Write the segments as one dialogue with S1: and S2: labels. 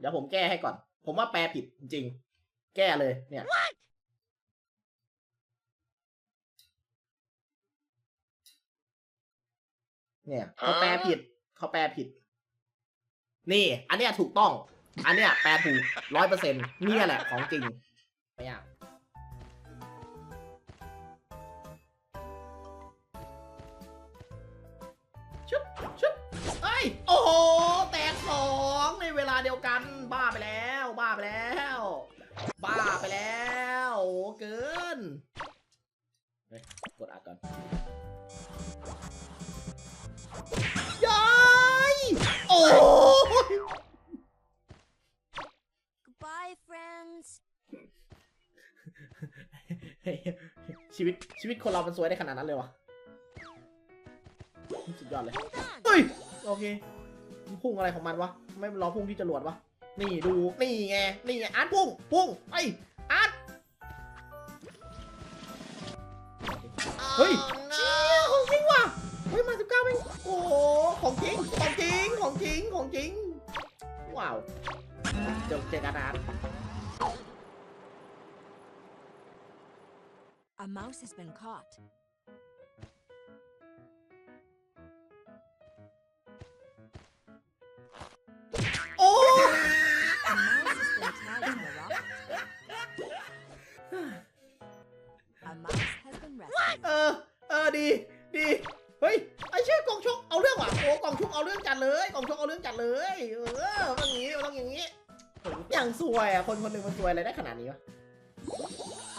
S1: เดี๋ยวผมแก้ให้ก่อน ผมว่าแปลผิดจริง แก้เลย เนี่ย เนี่ยเขาแปลผิดเขาแปลผิด นี่ อันเนี้ยถูกต้อง อันเนี้ยแปลถูกร้อยเปอร์เซ็นต์เนี่ยแหละของจริงไม่ยาก กดอัดก่อนยายโอ้ย
S2: Goodbye, friends.
S1: ชีวิตชีวิตคนเรา มันสวยได้ขนาดนั้นเลยวะสุดยอดเลย
S2: Hold on.
S1: เฮ้ย โอเคมันพุ่งอะไรของมันวะ ไม่รอพุ่งที่จรวดวะ นี่ดู นี่ไง นี่ไงอาร์ตพุ่ง พุ่ง ไป องโอ้โห ของจริง ของจริง ของจริง ของจริง ว้าวเจอเจอกันอาร์ต
S2: A mouse has been caught.
S1: รื่องจัดเลยกองชกเอาเรื่องจัดเลย เออมันอย่างนี้มันต้องอย่างนี้โอ้อย่างซวยอะคนคนหนึ่งมันซวยอะไรได้ขนาดนี้วะ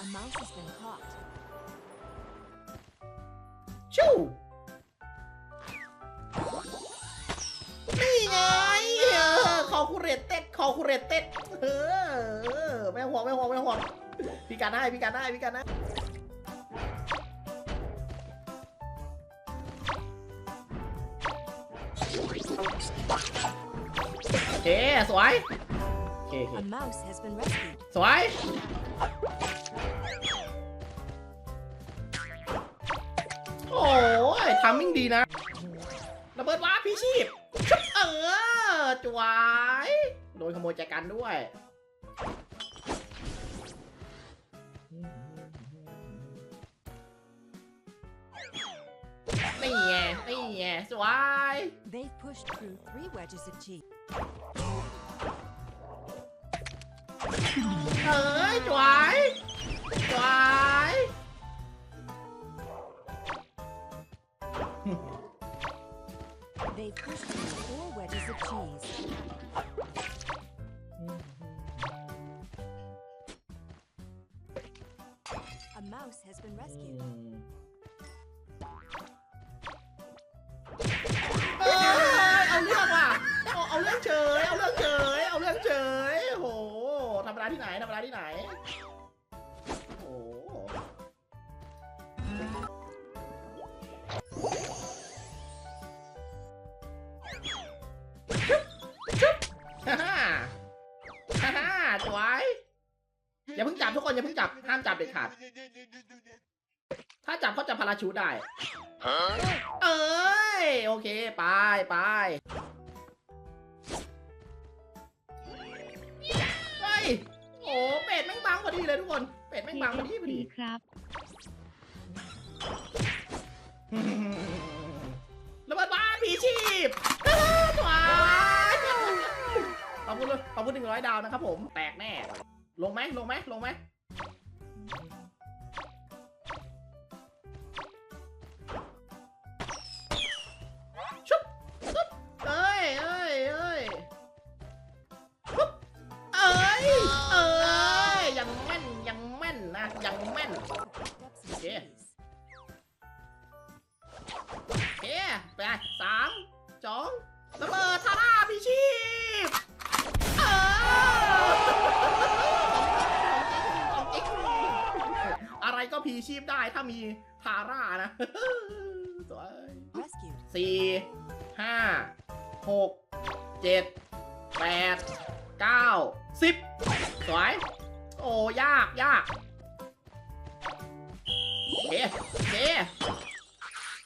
S2: A mouse has been caught.
S1: ชู่นี่ไงเออคอคูเรตเต็ดคอคูเรตเต็ดเออเออไม่ห่วงไม่ห่วงไม่ห่วงพี่การได้พี่การได้พี่การได้ โอเคสวยโอเคโอเค
S2: A mouse has been rescued.
S1: สวย โอ้ยทำมิ่งดีนะ ระเบิดว้าร์ปพี่ชีพชุบเออจวายโดนขโมยใจกันด้วย นี่ไง นี่ไง สวย
S2: They've pushed through three wedges of cheese.
S1: เอ้ยจวายจวาย
S2: They've pushed through four wedges of cheese. A mouse has been rescued.
S1: ดาที่ไหนธรรมดาที่ไหน โอ้ชุบชุบฮ่าฮ่าฮ่าฮ่าสวยอย่าเพิ่งจับทุกคนอย่าเพิ่งจับห้ามจับเด็ดขาด ถ้าจับเขาจะพาราชูทได้ เอ้ย โอเค ไปไป พอดีเลยทุกคน เป็ดแม่งบังพอดีพอดี
S3: ครับ
S1: ระเบิดบ้านผีชีพอ้าวถวายขอบคุณเลยขอบคุณหนึ่งร้อยดาวนะครับผม แตกแน่ ลงไหมลงไหมลงไหม ชีพได้ถ้ามีทาร่านะสวย
S2: Rescued.
S1: สี่ห้าหกเจ็ดแปดเก้าสิบสวยโอ้ยากยากโอเคโอเค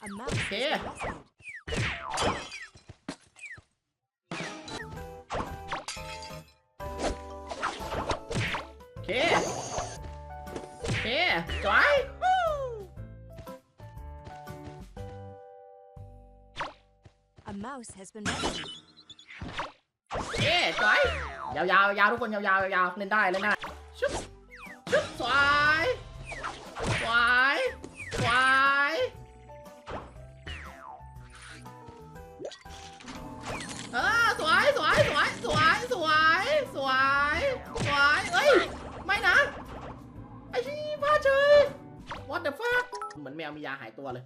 S2: A mouse has
S1: Yeah.
S2: been rescued.
S1: เคโอเคจอย
S2: A mouse has been rescued.
S1: โอเคจอยยาวๆยาวทุกคนยาวๆยาวๆเล่นได้เล่นได้ชุบชุบสวยสวยสวยเออสวยสวยสวยสวยสวยสวยสวยเอ้ยไม่นะไอ้ชี้พลาดเฉย what the fuck เหมือนแมวมียาหายตัวเลย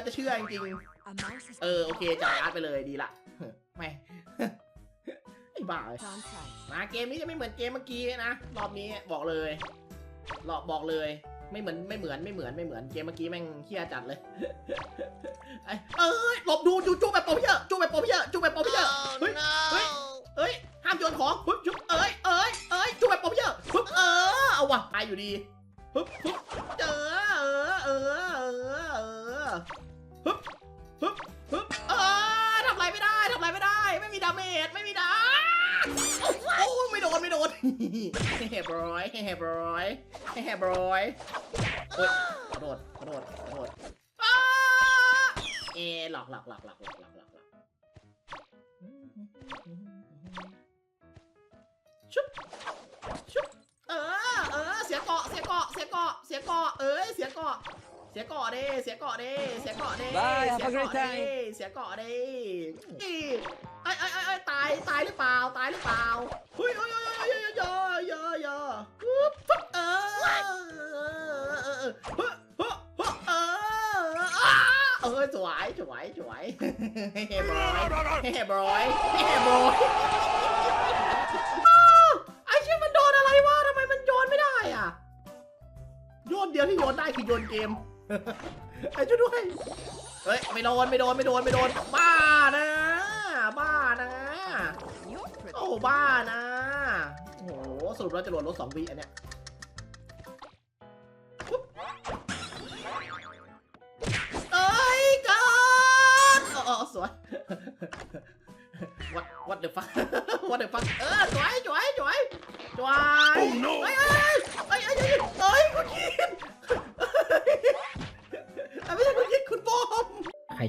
S1: อจะเชื่อจริง
S2: A mouse has
S1: ๆเออ โอเคจ่ายอาร์ตไปเลยดีละไม่ไอ้บ้าเลย
S2: been on site.
S1: มาเกมนี้จะไม่เหมือนเกมเมื่อกี้นะรอบนี้บอกเลยรอบบอกเลย ไม่เหมือนไม่เหมือนไม่เหมือนไม่เหมือนเกมเมื่อกี้แม่งเฮี้ยจัดเลยไอ้เอ้ยหลบดูจูจูแบบโปรเพียจูแบบโปรเพียจูแบบโปรเพียเฮ้ยเฮ้ยเอ้ยห้ามโยนของฮึบยุบเอ้ยเอ้ยเอ้ยจูแบบโปรเพียฮึบเออเอาว่ะตายอยู่ดีฮึบฮึบเจอเออเออเออ ไม่มีดาเมจไม่มีดาโอ้ไม่โดนไม่โดนเฮ้บรอยเฮ้บรอยเฮ้บรอยโอ๊ยกระโดดกระโดดกระโดดอ้าเอหลอกหลอกหลอกหลอกหลอกหลอกหลอกหลอกชุบชุบเออเออเสียเกาะเสียเกาะเสียเกาะเสียเกาะเอ้ยเสียเกาะเสียเกาะเด้เสียเกาะเด้เสียเกาะเด้เสียเกาะเด้เสียเกาะเด้ อีไอ้ไอ้ไอ้ตายตายหรือเปล่าตายหรือเปล่าเฮ้ยเฮ้ยเฮ้ยเฮ้ยเฮ้ยเฮ้ยเฮ้ยเฮ้ยเฮ้ยเออเออเออเออเฮ้ยเฮ้ยเฮ้ยเอออ้าเออสวยสวยสวยเฮ้บอยเฮ้บอยเฮ้บอยไอ้ชื่อมันโดนอะไรวะทำไมมันโยนไม่ได้อะโยนเดียวที่โยนได้คือโยนเกมไอ้ช่วยด้วยเฮ้ยไม่โดนไม่โดนไม่โดนไม่โดนบ้านะบ้ โอ้บ้านะ โอ้โหสรุปแล้วจะโดนรถสองวิอันเนี้ยปุ๊บเอ้ยเกินอ๋ออ๋อสวย what what the fuck what the fuck เออสวยสวยสวยสวย
S3: Oh no
S1: เอ้ยเอ้ยเอ้ยเอ้ยเอ้ยเอ้ยคุณคิดเอ้ยไม่ใช่คุณคิดคุณบอม ใคร